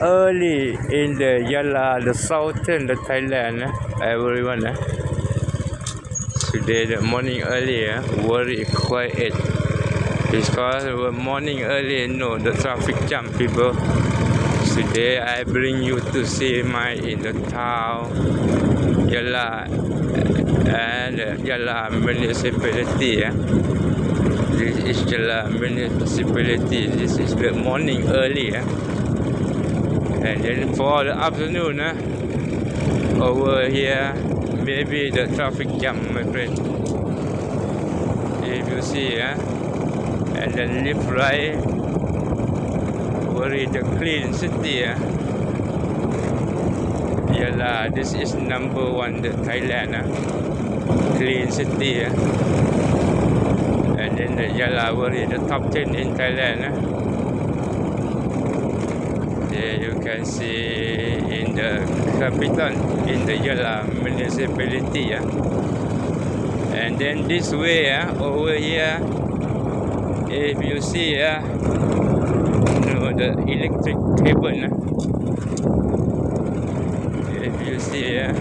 early in the Yala, the southern the Thailand, eh, everyone. Eh. Today the morning early, eh, very quiet. Because the morning early, no, the traffic jam, people. Today I bring you to see my in the town, Yala, and Yala municipality. Eh. This is Yala municipality. This is the morning early. Eh. And then for the afternoon, eh, over here, maybe the traffic jam, my friend. If you see, eh, and then left right, very the clean city. Eh. Yalah, this is number one, the Thailand, eh. clean city. Eh. And then the Yalah, very the top ten in Thailand. Eh. There you can see in the capital, in the Yala municipality. Yeah. And then this way, uh, over here, if you see, uh, you know, the electric cable. Uh, if you see, uh,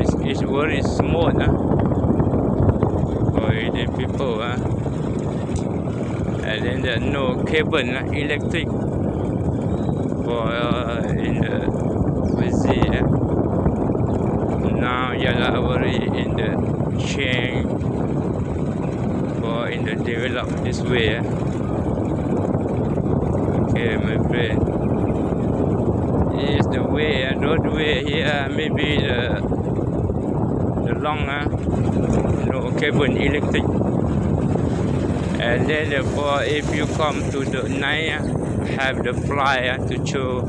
it's, it's very small uh, for the people. Uh, and then there no cable, uh, electric for uh, in the busy uh, now Yalawari in the change for in the develop this way uh. okay my friend. Is the way uh, roadway here maybe the the long uh, no cable electric and then therefore if you come to the night have the flyer to show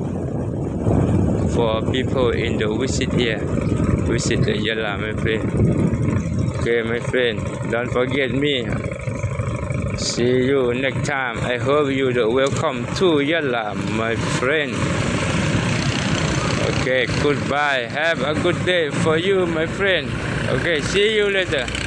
for people in the visit here. Visit the Yala, my friend. Okay, my friend. Don't forget me. See you next time. I hope you the welcome to Yala, my friend. Okay, goodbye. Have a good day for you, my friend. Okay, see you later.